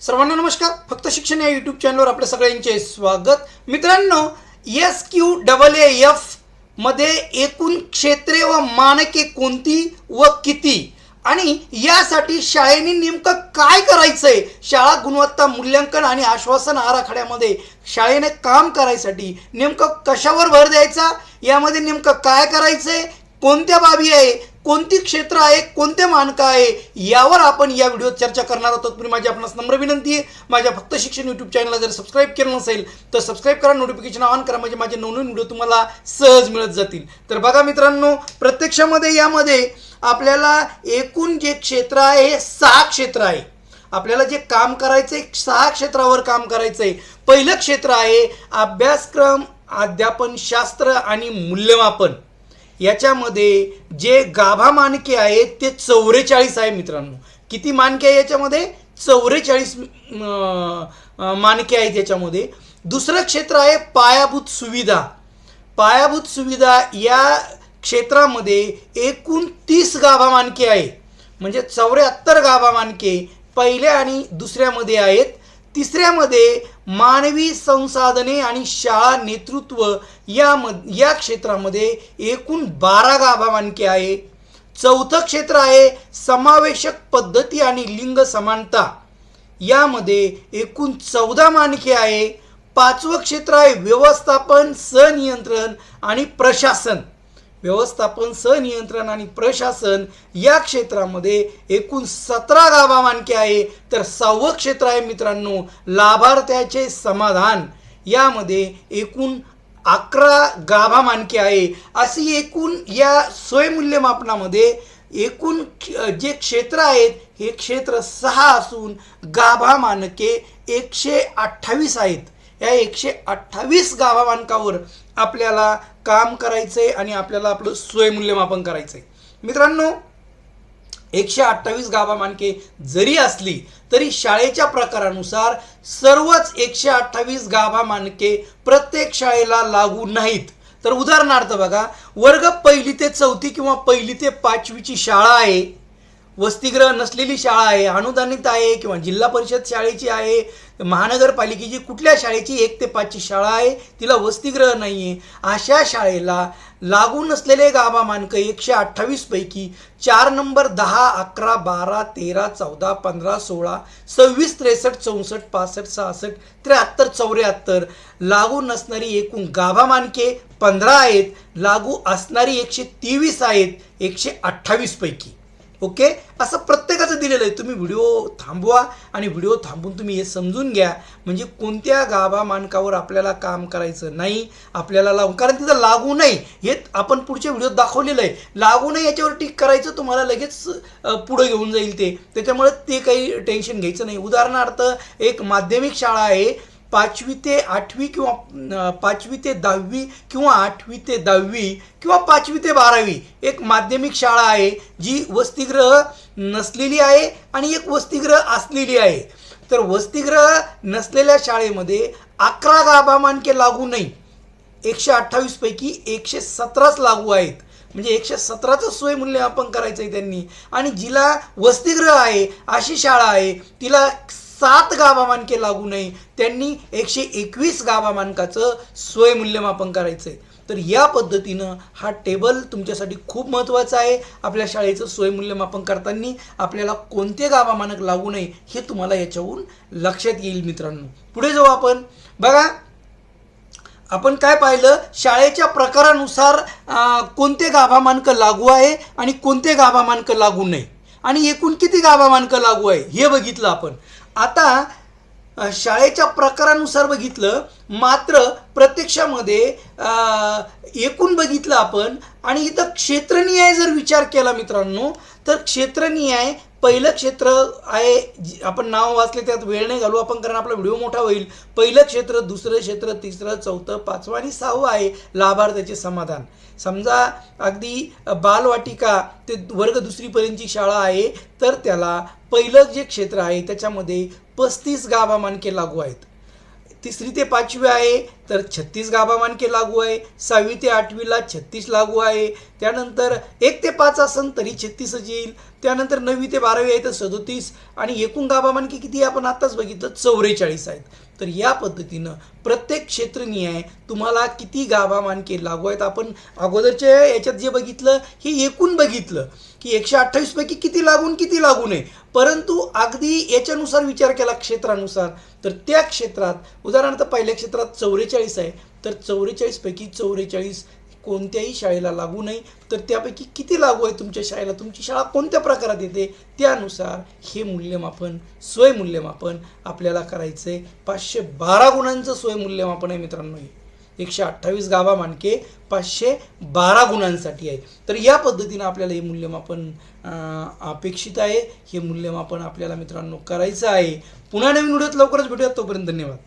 सर्वांना नमस्कार. फक्त शिक्षण या यूट्यूब चॅनलवर आपल्या सगळ्यांचे स्वागत. मित्रांनो एस क्यू डबल ए एफमध्ये एकूण क्षेत्रे व मानके कोणती व किती? आणि यासाठी शाळेने नेमकं काय करायचंय? शाळा गुणवत्ता मूल्यांकन आणि आश्वासन आराखड्यामध्ये शाळेने काम करायसाठी नेमकं कशावर भर द्यायचा? यामध्ये नेमकं काय करायचंय? कोणत्या बाबी आहे? कोणती क्षेत्र आहे कोणते मानकं आहे यावर आपण या व्हिडिओत चर्चा करणार आहोत. तत्पूर्वी माझी आपणास नम्र विनंती आहे. माझ्या फक्त शिक्षण यूट्यूब चॅनलला जर सबस्क्राईब केलं नसेल तर सबस्क्राईब करा नोटिफिकेशन ऑन करा म्हणजे माझे नवनवीन व्हिडिओ तुम्हाला सहज मिळत जातील. तर बघा मित्रांनो प्रत्यक्षामध्ये यामध्ये आपल्याला एकूण जे क्षेत्र आहे हे सहा क्षेत्र आहे. आपल्याला जे काम करायचंय सहा क्षेत्रावर काम करायचंय. पहिलं क्षेत्र आहे अभ्यासक्रम अध्यापन शास्त्र आणि मूल्यमापन. याच्यामध्ये जे गाभा मानके आहेत ते चौवेचाळीस आहे मित्रांनो. किती मानके आहे याच्यामध्ये? चौवेचाळीस मानके आहेत याच्यामध्ये. दुसरं क्षेत्र आहे पायाभूत सुविधा. पायाभूत सुविधा या क्षेत्रामध्ये एकूण तीस गाभा मानके आहे. म्हणजे चौऱ्याहत्तर गाभा मानके पहिल्या आणि दुसऱ्यामध्ये आहेत. तिसऱ्यामध्ये मानवी संसाधने आणि शाळा नेतृत्व या या क्षेत्रामध्ये एकूण बारा गाभा मानके आहे. चौथं क्षेत्र आहे समावेशक पद्धती आणि लिंग समानता. यामध्ये एकूण चौदा मानके आहे. पाचवं क्षेत्र आहे व्यवस्थापन सनियंत्रण आणि प्रशासन. व्यवस्थापन सनियंत्रण आणि प्रशासन या क्षेत्रामध्ये एकूण सतरा गाभा मानके आहे. तर सहावं क्षेत्र आहे मित्रांनो लाभार्थ्याचे समाधान. यामध्ये एकूण अकरा गाभा मानके आहे. अशी एकूण या स्वयंमूल्यमापनामध्ये एकूण जे क्षेत्र आहेत हे क्षेत्र सहा असून गाभा मानके एकशे अठ्ठावीस आहेत. या एकशे अठ्ठावीस गाभा मानकावर आपल्याला काम करायचंय आणि आपल्याला आपलं स्वयंमूल्यमापन करायचंय. मित्रांनो एकशे अठ्ठावीस गाभा मानके जरी असली तरी शाळेच्या प्रकारानुसार सर्वच एकशे अठ्ठावीस गाभा मानके प्रत्येक शाळेला लागू नाहीत. तर उदाहरणार्थ बघा वर्ग पहिली ते चौथी किंवा पहिली ते पाचवीची शाळा आहे वसतिगृह नसलेली शाळा आहे अनुदानित आहे किंवा जिल्हा परिषद शाळेची आहे महानगरपालिकेची कुठल्या शाळेची एक ते पाचची शाळा आहे तिला वसतिगृह नाही आहे अशा शाळेला लागू नसलेले गाभा मानक एकशे अठ्ठावीसपैकी चार नंबर दहा अकरा बारा तेरा चौदा पंधरा सोळा सव्वीस त्रेसष्ट चौसष्ट पासष्ट सहासष्ट त्र्याहत्तर चौऱ्याहत्तर लागू नसणारी एकूण गाभा मानके पंधरा आहेत लागू असणारी एकशे तेवीस आहेत एकशे अठ्ठावीसपैकी ओके? असं प्रत्येकाचं दिलेलं आहे. तुम्ही व्हिडिओ थांबवा आणि व्हिडिओ थांबून तुम्ही हे समजून घ्या. म्हणजे कोणत्या गाभा मानकावर आपल्याला काम करायचं नाही आपल्याला लावून कारण तिथं लागू नाही हे आपण पुढच्या व्हिडिओत दाखवलेलं आहे. लागू नाही याच्यावर टिक करायचं तुम्हाला लगेच पुढं घेऊन जाईल ते. त्याच्यामुळे ते काही टेन्शन घ्यायचं नाही. उदाहरणार्थ एक माध्यमिक शाळा आहे. पाचवी ते आठवी किंवा पाचवी ते दहावी किंवा आठवी ते दहावी किंवा पाचवी ते बारावी एक माध्यमिक शाळा आहे जी वसतिग्रह नसलेली आहे आणि एक वसतिग्रह असलेली आहे. तर वसतिग्रह नसलेल्या शाळेमध्ये अकरा गाभा मानके लागू नाही. एकशे अठ्ठावीसपैकी एकशे सतराच लागू आहेत. म्हणजे एकशे सतराचं स्वयंमूल्यमापन करायचं आहे त्यांनी. आणि जिला वसतिगृह आहे अशी शाळा आहे तिला सात गाभामानके लागू नये. त्यांनी एकशे एकवीस गाभा मानकाचं करायचं आहे तर या पद्धतीनं हा टेबल तुमच्यासाठी खूप महत्त्वाचा आहे. आपल्या शाळेचं स्वयंमूल्यमापन करताना आपल्याला कोणते गाभा मानक लागू नये हे तुम्हाला याच्यावरून लक्षात येईल मित्रांनो. पुढे जाऊ आपण. बघा आपण काय पाहिलं? शाळेच्या प्रकारानुसार कोणते गाभामानकं लागू आहे आणि कोणते गाभामानकं लागू नये. आणि एकूण किती गाभामानकं लागू आहे? हे बघितलं आपण. आता शाळेच्या प्रकारानुसार बघितलं मात्र प्रत्यक्षामध्ये एकूण बघितलं आपण आणि इथं क्षेत्रनिहाय जर विचार केला मित्रांनो तर क्षेत्रनिहाय पहिलं क्षेत्र आहे आपण नाव वाचले त्यात वेळ नाही घालू आपण कारण आपला व्हिडिओ मोठा होईल. पहिलं क्षेत्र दुसरं क्षेत्र तिसरं चौथं पाचवं आणि सहावं आहे लाभार्थ्याचे समाधान. समजा अगदी बालवाटिका ते वर्ग दुसरीपर्यंतची शाळा आहे तर त्याला पहिलं जे क्षेत्र आहे त्याच्यामध्ये पस्तीस गाभा मानके लागू आहेत. तिसरी ते पाचवी आहे तर छत्तीस गाभा मानके लागू आहे सहावी ते आठवीला छत्तीस लागू आहे. त्यानंतर एक ते पाच असन तरी छत्तीसच येईल. त्यानंतर नववी ते बारावी आहे तर सदोतीस आणि एकूण गाभामानकी किती आपण आत्ताच बघितलं चौवेचाळीस आहेत. तर या पद्धतीनं प्रत्येक क्षेत्रनिहाय तुम्हाला किती गाभा मानके लागू आहेत? आपण अगोदरच्या याच्यात जे बघितलं हे एकूण बघितलं की एकशे अठ्ठावीसपैकी किती लागून किती लागू नये. परंतु अगदी याच्यानुसार विचार केला क्षेत्रानुसार तर त्या क्षेत्रात उदाहरणार्थ पहिल्या क्षेत्रात चौवेचाळीस आहे तर चौवेचाळीसपैकी चौवेचाळीस कोणत्याही शाळेला लागू नाही तर त्यापैकी किती लागू आहे तुमच्या शाळेला? तुमची शाळा कोणत्या प्रकारात येते? त्यानुसार हे मूल्यमापन स्वयंमूल्यमापन आपल्याला करायचं आहे पाचशे बारा गुणांचं स्वयंमूल्यमापन आहे मित्रांनो हे. एकशे अठ्ठावीस गाभा मानके पाचशे बारा गुणांसाठी आहे. तर या पद्धतीनं आपल्याला हे मूल्यमापन अपेक्षित आहे. हे मूल्यमापन आपल्याला मित्रांनो करायचं आहे. पुन्हा नवीन व्हिडिओत लवकरच भेटूयात. तोपर्यंत धन्यवाद.